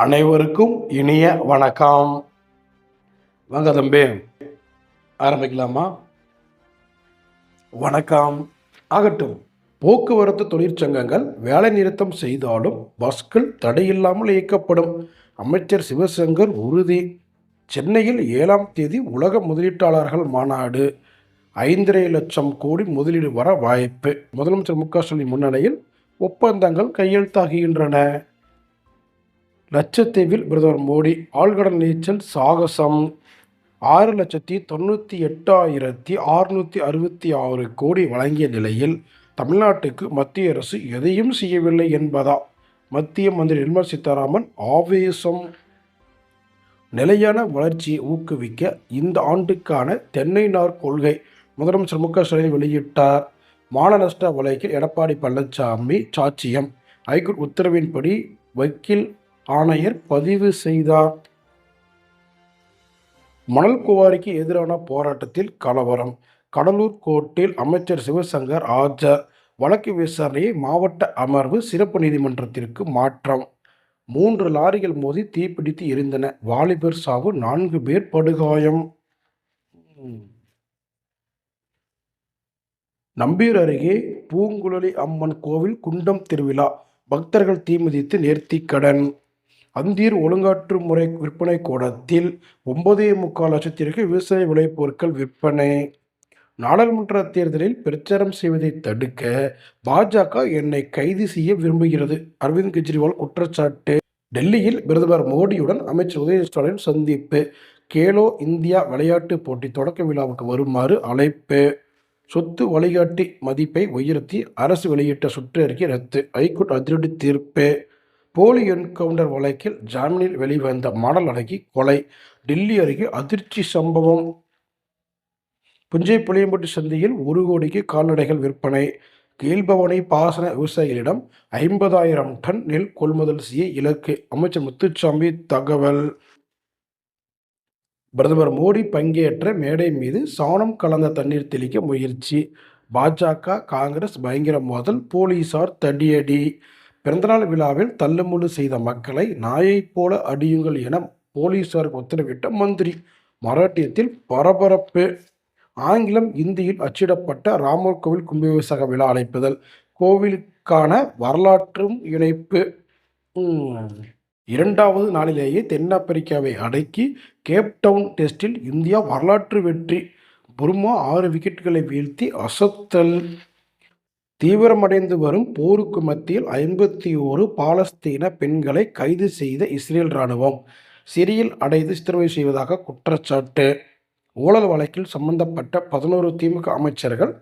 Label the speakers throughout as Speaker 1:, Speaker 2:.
Speaker 1: அனைவருக்கும் இனிய வணக்கம். வாங்க தம்பி ஆரம்பிக்கலாமா? வணக்கம். ஆகட்டும் போக்குவரத்து தொழிற்சங்கங்கள் வேலை நிறுத்தம் செய்தாலும் பஸ்கள் தடையில்லாமல் இயக்கப்படும். அமைச்சர் சிவசங்கர் உறுதி. சென்னையில் ஏழாம் தேதி உலக முதலீட்டாளர்கள் மாநாடு. ஐந்தரை லட்சம் கோடி முதலீடு வர வாய்ப்பு. முதலமைச்சர் மு க ஸ்டாலின் முன்னணியில் ஒப்பந்தங்கள் கையெழுத்தாகின்றன லட்சத்தீவில் பிரதமர் மோடி ஆழ்கடல் நீச்சல் சாகசம் ஆறு லட்சத்தி தொண்ணூற்றி எட்டாயிரத்தி அறுநூற்றி அறுபத்தி ஆறு கோடி வழங்கிய நிலையில் தமிழ்நாட்டுக்கு மத்திய அரசு எதையும் செய்யவில்லை என்பதா? மத்திய மந்திரி நிர்மலா சீதாராமன் ஆவேசம். நிலையான வளர்ச்சியை ஊக்குவிக்க இந்த ஆண்டுக்கான தென்னை நார் கொள்கை முதலமைச்சர் மு க ஸ்டாலின் வெளியிட்டார். மான நஷ்ட வழக்கில் எடப்பாடி பழனிசாமி சாட்சியம். ஹைகோர்ட் உத்தரவின்படி வக்கீல் ஆணையர் பதிவு செய்தார். மணல் குவாரிக்கு எதிரான போராட்டத்தில் கலவரம். கடலூர் கோர்ட்டில் அமைச்சர் சிவசங்கர் ஆஜர் வழக்கு விசாரணையை மாவட்ட அமர்வு சிறப்பு நீதிமன்றத்திற்கு மாற்றம். மூன்று லாரிகள் மோதி தீப்பிடித்து எரிந்தன. வாலிபர் சாவு நான்கு பேர் படுகாயம். நம்பீர் நம்பியூர் அருகே பூங்குழலி அம்மன் கோவில் குண்டம் திருவிழா. பக்தர்கள் தீமிதித்து நேர்த்திக்கடன். அந்தீர் ஒழுங்காற்று முறை விற்பனை கூடத்தில் ஒன்பதே முக்கால் லட்சத்திற்கு விவசாய விளைபொருட்கள் விற்பனை. நாடாளுமன்ற தேர்தலில் பிரச்சாரம் செய்வதை தடுக்க பாஜக என்னை கைது செய்ய விரும்புகிறது. அரவிந்த் கெஜ்ரிவால் குற்றச்சாட்டு. டெல்லியில் பிரதமர் மோடியுடன் அமைச்சர் உதய ஸ்டாலின் சந்திப்பு. கேலோ இந்தியா விளையாட்டுப் போட்டி தொடக்க விழாவுக்கு வருமாறு அழைப்பு. சொத்து வழிகாட்டி மதிப்பை உயர்த்தி அரசு வெளியிட்ட சுற்றறிக்கை ரத்து. ஐகோர்ட் அதிரடி தீர்ப்பு. போலி என்கவுண்டர் வழக்கில் ஜாமீனில் வெளிவந்த மாடல் அழகி கொலை டெல்லி அருகே அதிர்ச்சி சம்பவம். புஞ்சை புளியம்பட்டி சந்தையில் ஒரு கோடிக்கு கால்நடைகள் விற்பனை. கீழ்பவனை பாசன விவசாயிகளிடம் ஐம்பதாயிரம் டன் நெல் கொள்முதல் செய்ய இலக்கு அமைச்சர் முத்துச்சாமி தகவல். பிரதமர் மோடி பங்கேற்ற மேடை மீது சாணம் கலந்த தண்ணீர் தெளிக்க முயற்சி. பாஜக காங்கிரஸ் பயங்கர மோதல் போலீசார் தடியடி. பிறந்தநாள் விழாவில் தள்ளுமுள்ளு செய்த மக்களை நாயைப் போல அடியுங்கள் என போலீசாருக்கு உத்தரவிட்ட மந்திரி. மராட்டியத்தில் பரபரப்பு. ஆங்கிலம் இந்தியில் அச்சிடப்பட்ட ராமர் கோவில் கும்பாபிஷேக விழா அழைப்புதல் கோவிலுக்கான வரலாற்றும் இணைப்பு. இரண்டாவது நாளிலேயே தென்னாப்பிரிக்காவை அடக்கி கேப்டவுன் டெஸ்டில் இந்தியா வரலாற்று வெற்றி. புர்மா ஆறு விக்கெட்டுகளை வீழ்த்தி அசத்தல். தீவிரமடைந்து வரும் போருக்கு மத்தியில் ஐம்பத்தி ஓரு பாலஸ்தீன பெண்களை கைது செய்த இஸ்ரேல் இராணுவம். சிறையில் அடைந்து சித்திரவதை செய்வதாக குற்றச்சாட்டு. ஊழல் வழக்கில் சம்பந்தப்பட்ட பதினோரு திமுக அமைச்சர்கள்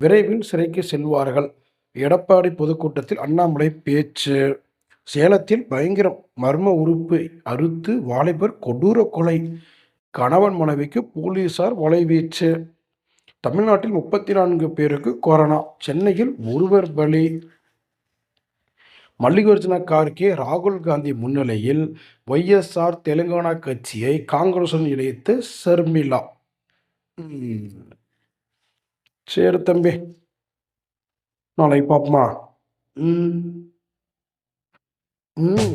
Speaker 1: விரைவில் சிறைக்கு செல்வார்கள். எடப்பாடி பொதுக்கூட்டத்தில் அண்ணாமலை பேச்சு. சேலத்தில் பயங்கரம் மர்ம உறுப்பு அறுத்து வாலிபர் கொடூர கொலை. கணவன் மனைவிக்கு போலீசார் வலைவீச்சு. தமிழ்நாட்டில் முப்பத்தி நான்கு பேருக்கு கொரோனா. சென்னையில் ஒருவர் பலி. மல்லிகார்ஜுன கார்கே ராகுல் காந்தி முன்னிலையில் ஒய்எஸ்ஆர் தெலுங்கானா கட்சியை காங்கிரசுடன் இணைத்து ஷர்மிளா சரி தம்பி நாளைக்கு பார்ப்போமா? ம். ம்.